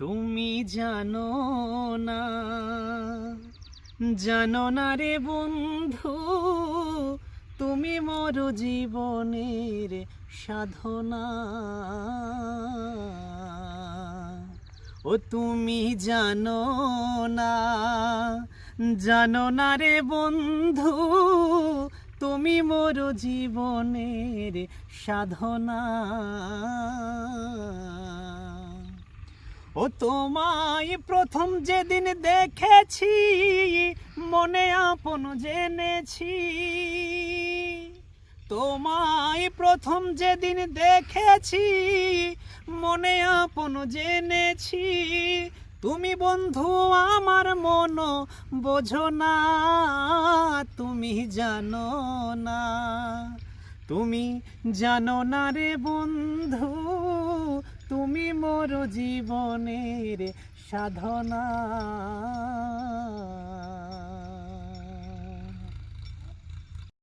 তুমি জানো না জানো না রে বন্ধু, তুমি মোর জীবনের সাধনা। ও তুমি জানো না জানো না রে বন্ধু, তুমি মোর জীবনের সাধনা। ও তোমায় প্রথম যেদিন দেখেছি, মনে আপন জেনেছি। তোমায় প্রথম যেদিন দেখেছি, মনে আপন জেনেছি। তুমি বন্ধু, আমার মন বোঝো না, তুমি জানো না। তুমি জানো না রে বন্ধু মোর জীবনের সাধনা।